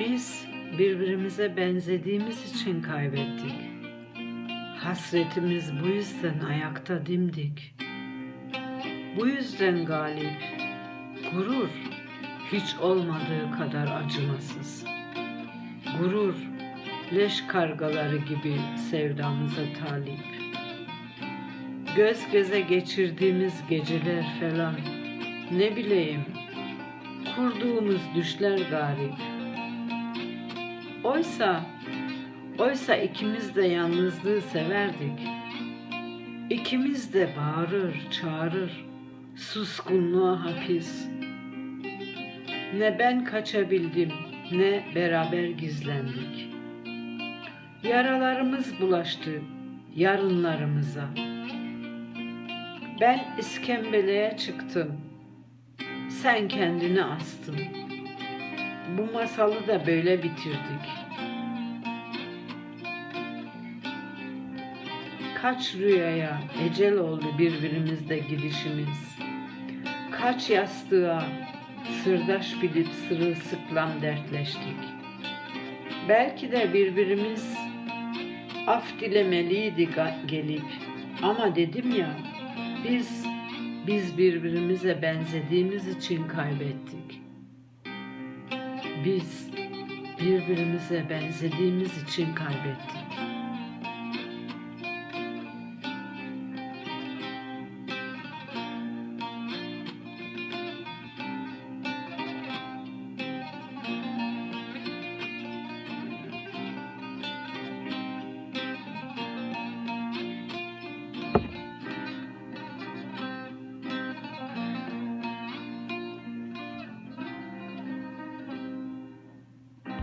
Biz birbirimize benzediğimiz için kaybettik. Hasretimiz bu yüzden ayakta dimdik. Bu yüzden galip, gurur hiç olmadığı kadar acımasız. Gurur, leş kargaları gibi sevdamıza talip. Göz göze geçirdiğimiz geceler falan, ne bileyim, kurduğumuz düşler garip. Oysa, oysa ikimiz de yalnızlığı severdik. İkimiz de bağırır, çağırır, suskunluğa hapis. Ne ben kaçabildim, ne beraber gizlendik. Yaralarımız bulaştı yarınlarımıza. Ben iskembeleye çıktım, sen kendini astın. Bu masalı da böyle bitirdik. Kaç rüyaya ecel oldu birbirimizde gidişimiz. Kaç yastığa sırdaş bilip sırılsıklam dertleştik. Belki de birbirimiz af dilemeliydi ga- gelip. Ama dedim ya, biz biz birbirimize benzediğimiz için kaybettik. Biz birbirimize benzediğimiz için kaybettik.